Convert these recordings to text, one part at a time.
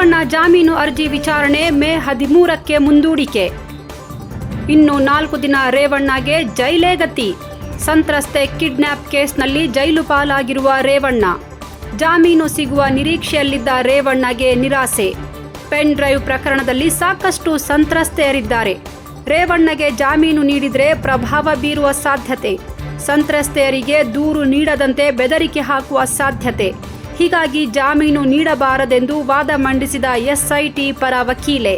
ರೇವಣ್ಣ ಜಾಮೀನು ಅರ್ಜಿ ವಿಚಾರಣೆ ಮೇ ಹದಿಮೂರಕ್ಕೆ ಮುಂದೂಡಿಕೆ. ಇನ್ನು ನಾಲ್ಕು ದಿನ ರೇವಣ್ಣಗೆ ಜೈಲೇ ಗತಿ. ಸಂತ್ರಸ್ತೆ ಕಿಡ್ನ್ಯಾಪ್ ಕೇಸ್ನಲ್ಲಿ ಜೈಲು ಪಾಲಾಗಿರುವ ರೇವಣ್ಣ. ಜಾಮೀನು ಸಿಗುವ ನಿರೀಕ್ಷೆಯಲ್ಲಿದ್ದ ರೇವಣ್ಣಗೆ ನಿರಾಸೆ. ಪೆನ್ ಡ್ರೈವ್ ಪ್ರಕರಣದಲ್ಲಿ ಸಾಕಷ್ಟು ಸಂತ್ರಸ್ತೆಯರಿದ್ದಾರೆ. ರೇವಣ್ಣಗೆ ಜಾಮೀನು ನೀಡಿದರೆ ಪ್ರಭಾವ ಬೀರುವ ಸಾಧ್ಯತೆ. ಸಂತ್ರಸ್ತೆಯರಿಗೆ ದೂರು ನೀಡದಂತೆ ಬೆದರಿಕೆ ಹಾಕುವ ಸಾಧ್ಯತೆ. ಹೀಗಾಗಿ ಜಾಮೀನು ನೀಡಬಾರದೆಂದು ವಾದ ಮಂಡಿಸಿದ ಎಸ್ಐಟಿ ಪರ ವಕೀಲೆ.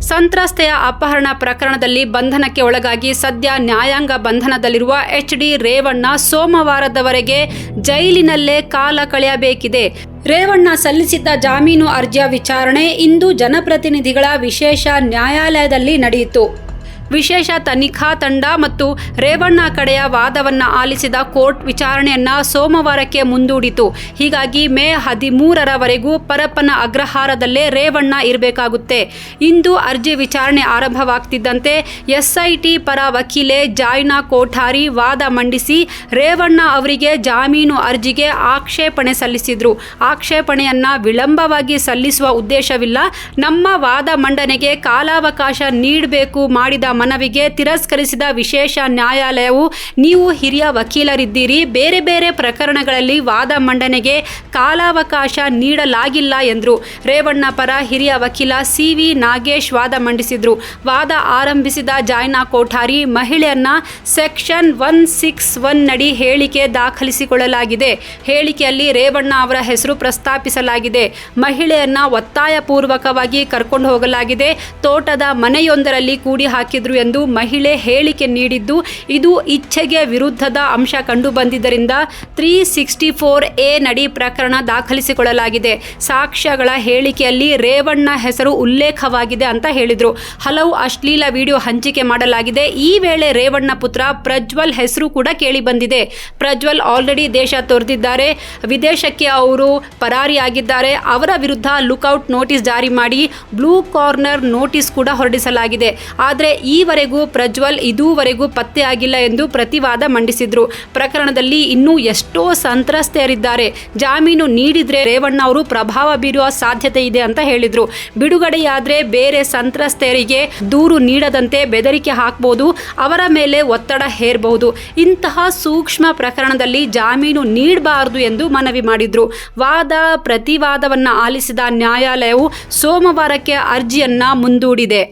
ಸಂತ್ರಸ್ತೆಯ ಅಪಹರಣ ಪ್ರಕರಣದಲ್ಲಿ ಬಂಧನಕ್ಕೆ ಒಳಗಾಗಿ ಸದ್ಯ ನ್ಯಾಯಾಂಗ ಬಂಧನದಲ್ಲಿರುವ ಎಚ್ ಡಿ ರೇವಣ್ಣ ಸೋಮವಾರದವರೆಗೆ ಜೈಲಿನಲ್ಲೇ ಕಾಲ ಕಳೆಯಬೇಕಿದೆ. ರೇವಣ್ಣ ಸಲ್ಲಿಸಿದ್ದ ಜಾಮೀನು ಅರ್ಜಿಯ ವಿಚಾರಣೆ ಇಂದು ಜನಪ್ರತಿನಿಧಿಗಳ ವಿಶೇಷ ನ್ಯಾಯಾಲಯದಲ್ಲಿ ನಡೆಯಿತು. ವಿಶೇಷ ತನಿಖಾ ತಂಡ ಮತ್ತು ರೇವಣ್ಣ ಕಡೆಯ ವಾದವನ್ನು ಆಲಿಸಿದ ಕೋರ್ಟ್ ವಿಚಾರಣೆಯನ್ನ ಸೋಮವಾರಕ್ಕೆ ಮುಂದೂಡಿತು. ಹೀಗಾಗಿ ಮೇ ಹದಿಮೂರರವರೆಗೂ ಪರಪ್ಪನ ಅಗ್ರಹಾರದಲ್ಲೇ ರೇವಣ್ಣ ಇರಬೇಕಾಗುತ್ತೆ. ಇಂದು ಅರ್ಜಿ ವಿಚಾರಣೆ ಆರಂಭವಾಗ್ತಿದ್ದಂತೆ ಎಸ್ಐಟಿ ಪರ ವಕೀಲೆ ಜಾಯ್ನಾ ಕೋಠಾರಿ ವಾದ ಮಂಡಿಸಿ ರೇವಣ್ಣ ಅವರಿಗೆ ಜಾಮೀನು ಅರ್ಜಿಗೆ ಆಕ್ಷೇಪಣೆ ಸಲ್ಲಿಸಿದ್ರು. ಆಕ್ಷೇಪಣೆಯನ್ನ ವಿಳಂಬವಾಗಿ ಸಲ್ಲಿಸುವ ಉದ್ದೇಶವಿಲ್ಲ. ನಮ್ಮ ವಾದ ಮಂಡನೆಗೆ ಕಾಲಾವಕಾಶ ನೀಡಬೇಕು ಮಾಡಿದ ಮನವಿಗೆ ತಿರಸ್ಕರಿಸಿದ ವಿಶೇಷ ನ್ಯಾಯಾಲಯವು, ನೀವು ಹಿರಿಯ ವಕೀಲರಿದ್ದೀರಿ. ಬೇರೆ ಬೇರೆ ಪ್ರಕರಣಗಳಲ್ಲಿ ವಾದ ಮಂಡನೆಗೆ ಕಾಲಾವಕಾಶ ನೀಡಲಾಗಿಲ್ಲ ಎಂದರು. ರೇವಣ್ಣ ಪರ ಹಿರಿಯ ವಕೀಲ ಸಿ ವಿ ನಾಗೇಶ್ ವಾದ ಮಂಡಿಸಿದ್ರು. ವಾದ ಆರಂಭಿಸಿದ ಜಾಯ್ನಾ ಕೋಠಾರಿ ಮಹಿಳೆಯನ್ನ ಸೆಕ್ಷನ್ ಒನ್ ಸಿಕ್ಸ್ ಒನ್ ನಡಿ ಹೇಳಿಕೆ ದಾಖಲಿಸಿಕೊಳ್ಳಲಾಗಿದೆ. ಹೇಳಿಕೆಯಲ್ಲಿ ರೇವಣ್ಣ ಅವರ ಹೆಸರು ಪ್ರಸ್ತಾಪಿಸಲಾಗಿದೆ. ಮಹಿಳೆಯನ್ನ ಒತ್ತಾಯಪೂರ್ವಕವಾಗಿ ಕರ್ಕೊಂಡು ಹೋಗಲಾಗಿದೆ. ತೋಟದ ಮನೆಯೊಂದರಲ್ಲಿ ಕೂಡಿ ಹಾಕಿದ್ರು. ಎಂದು ಮಹಿಳೆ ಹೇಳಿಕೆ ನೀಡಿದ್ದು, ಇದು ಇಚ್ಛೆಗೆ ವಿರುದ್ಧದ ಅಂಶ ಕಂಡುಬಂದಿದ್ದರಿಂದ ತ್ರೀ ಸಿಕ್ಸ್ಟಿ ಫೋರ್ ಎ ನಡಿ ಪ್ರಕರಣ ದಾಖಲಿಸಿಕೊಳ್ಳಲಾಗಿದೆ. ಸಾಕ್ಷ್ಯಗಳ ಹೇಳಿಕೆಯಲ್ಲಿ ರೇವಣ್ಣ ಹೆಸರು ಉಲ್ಲೇಖವಾಗಿದೆ ಅಂತ ಹೇಳಿದರು. ಹಲವು ಅಶ್ಲೀಲ ವಿಡಿಯೋ ಹಂಚಿಕೆ ಮಾಡಲಾಗಿದೆ. ಈ ವೇಳೆ ರೇವಣ್ಣ ಪುತ್ರ ಪ್ರಜ್ವಲ್ ಹೆಸರು ಕೂಡ ಕೇಳಿ ಬಂದಿದೆ ಪ್ರಜ್ವಲ್ ಆಲ್ರೆಡಿ ದೇಶ ತೊರೆದಿದ್ದಾರೆ. ವಿದೇಶಕ್ಕೆ ಅವರು ಪರಾರಿಯಾಗಿದ್ದಾರೆ. ಅವರ ವಿರುದ್ಧ ಲುಕ್ಔಟ್ ನೋಟಿಸ್ ಜಾರಿ ಮಾಡಿ ಬ್ಲೂ ಕಾರ್ನರ್ ನೋಟಿಸ್ ಕೂಡ ಹೊರಡಿಸಲಾಗಿದೆ. ಆದರೆ ಈವರೆಗೂ ಪ್ರಜ್ವಲ್ ಇದುವರೆಗೂ ಪತ್ತೆಯಾಗಿಲ್ಲ ಎಂದು ಪ್ರತಿವಾದ ಮಂಡಿಸಿದ್ರು. ಪ್ರಕರಣದಲ್ಲಿ ಇನ್ನೂ ಎಷ್ಟೋ ಸಂತ್ರಸ್ತೆಯರಿದ್ದಾರೆ ಜಾಮೀನು ನೀಡಿದ್ರೆ ರೇವಣ್ಣ ಅವರು ಪ್ರಭಾವ ಬೀರುವ ಸಾಧ್ಯತೆ ಇದೆ ಅಂತ ಹೇಳಿದ್ರು. ಬಿಡುಗಡೆಯಾದ್ರೆ ಬೇರೆ ಸಂತ್ರಸ್ತೆಯರಿಗೆ ದೂರು ನೀಡದಂತೆ ಬೆದರಿಕೆ ಹಾಕಬಹುದು ಅವರ ಮೇಲೆ ಒತ್ತಡ ಹೇರಬಹುದು. ಇಂತಹ ಸೂಕ್ಷ್ಮ ಪ್ರಕರಣದಲ್ಲಿ ಜಾಮೀನು ನೀಡಬಾರದು ಎಂದು ಮನವಿ ಮಾಡಿದ್ರು. ವಾದ ಪ್ರತಿವಾದವನ್ನ ಆಲಿಸಿದ ನ್ಯಾಯಾಲಯವು ಸೋಮವಾರಕ್ಕೆ ಅರ್ಜಿಯನ್ನ ಮುಂದೂಡಿದೆ.